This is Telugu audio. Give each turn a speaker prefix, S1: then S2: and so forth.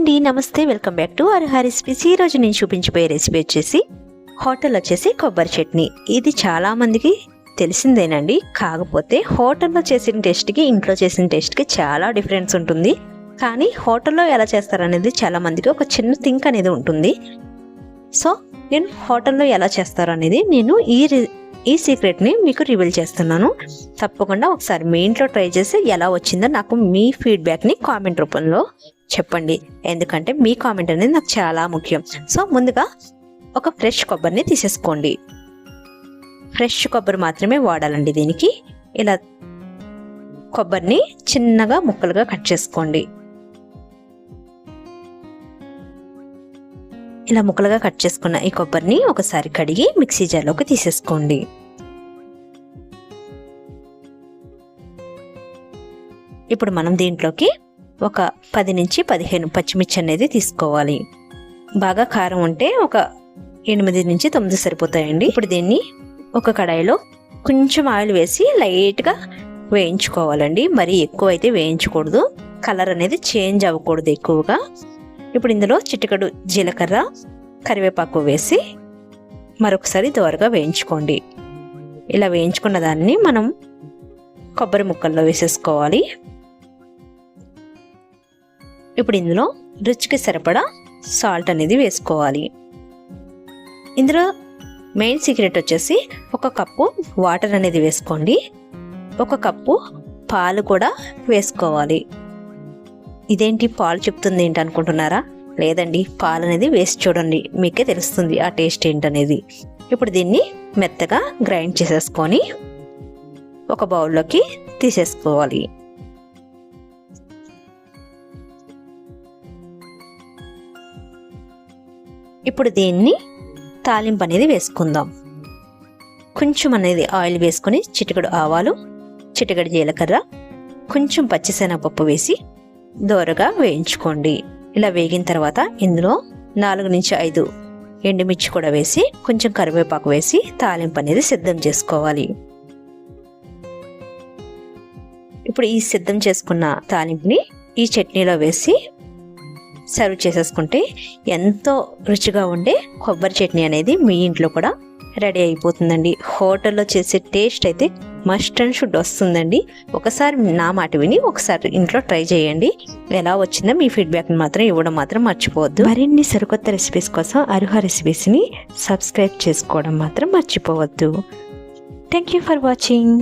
S1: అండి నమస్తే welcome back to Arha recipes. ఈరోజు రోజు నేను చూపించబోయే రెసిపీ వచ్చేసి హోటల్ వచ్చేసి కొబ్బరి చట్నీ. ఇది చాలామందికి తెలిసిందేనండి. కాకపోతే హోటల్లో చేసిన టేస్ట్కి ఇంట్లో చేసిన టేస్ట్కి చాలా డిఫరెన్స్ ఉంటుంది. కానీ హోటల్లో ఎలా చేస్తారనేది చాలా మందికి ఒక చిన్న థింక్ అనేది ఉంటుంది. సో నేను హోటల్లో ఎలా చేస్తారు అనేది నేను ఈ రి- ఈ సీక్రెట్ని మీకు రివీల్ చేస్తున్నాను. తప్పకుండా ఒకసారి మీ ఇంట్లో ట్రై చేసి ఎలా వచ్చిందో నాకు మీ ఫీడ్బ్యాక్ని కామెంట్ రూపంలో చెప్పండి. ఎందుకంటే మీ కామెంట్ అనేది నాకు చాలా ముఖ్యం. సో ముందుగా ఒక ఫ్రెష్ కొబ్బరిని తీసేసుకోండి. ఫ్రెష్ కొబ్బరి మాత్రమే వాడాలండి దీనికి. ఇలా కొబ్బరిని చిన్నగా ముక్కలుగా కట్ చేసుకోండి. ఇలా ముక్కలుగా కట్ చేసుకున్న ఈ కొబ్బరిని ఒకసారి కడిగి మిక్సీ జార్లోకి తీసేసుకోండి. ఇప్పుడు మనం దీంట్లోకి ఒక పది నుంచి పదిహేను పచ్చిమిర్చి అనేది తీసుకోవాలి. బాగా కారం ఉంటే ఒక ఎనిమిది నుంచి తొమ్మిది సరిపోతాయండి. ఇప్పుడు దీన్ని ఒక కడాయిలో కొంచెం ఆయిల్ వేసి లైట్గా వేయించుకోవాలండి. మరీ ఎక్కువ అయితే వేయించకూడదు. కలర్ అనేది చేంజ్ అవ్వకూడదు ఎక్కువగా. ఇప్పుడు ఇందులో చిటికడు జీలకర్ర కరివేపాకు వేసి మరొకసారి దోరగా వేయించుకోండి. ఇలా వేయించుకున్న దాన్ని మనం కొబ్బరి ముక్కల్లో వేసేసుకోవాలి. ఇప్పుడు ఇందులో రుచికి సరిపడా సాల్ట్ అనేది వేసుకోవాలి. ఇందులో మెయిన్ సీక్రెట్ వచ్చేసి ఒక కప్పు వాటర్ అనేది వేసుకోండి. ఒక కప్పు పాలు కూడా వేసుకోవాలి. ఇదేంటి పాలు చెప్తుంది ఏంటి అనుకుంటున్నారా? లేదండి పాలు అనేది వేసి చూడండి మీకే తెలుస్తుంది ఆ టేస్ట్ ఏంటనేది. ఇప్పుడు దీన్ని మెత్తగా గ్రైండ్ చేసేసుకొని ఒక బౌల్లోకి తీసేసుకోవాలి. ఇప్పుడు దీన్ని తాలింపు అనేది వేసుకుందాం. కొంచెం అనేది ఆయిల్ వేసుకొని చిటికెడు ఆవాలు చిటికెడు జీలకర్ర కొంచెం పచ్చిశనగపప్పు వేసి దోరగా వేయించుకోండి. ఇలా వేగిన తర్వాత ఇందులో నాలుగు నుంచి ఐదు ఎండుమిర్చి కూడా వేసి కొంచెం కరివేపాకు వేసి తాలింపు అనేది సిద్ధం చేసుకోవాలి. ఇప్పుడు ఈ సిద్ధం చేసుకున్న తాలింపుని ఈ చట్నీలో వేసి సర్వ్ చేసేసుకుంటే ఎంతో రుచిగా ఉండే కొబ్బరి చట్నీ అనేది మీ ఇంట్లో కూడా రెడీ అయిపోతుందండి. హోటల్లో చేసే టేస్ట్ అయితే మస్ట్ అండ్ షుడ్ వస్తుందండి. ఒకసారి నా మాట విని ఒకసారి ఇంట్లో ట్రై చేయండి. ఎలా వచ్చిందో మీ ఫీడ్బ్యాక్ని మాత్రం ఇవ్వడం మాత్రం మర్చిపోవద్దు. మరిన్ని సరికొత్త రెసిపీస్ కోసం అర్హ రెసిపీస్ని సబ్స్క్రైబ్ చేసుకోవడం మాత్రం మర్చిపోవద్దు. Thank you for watching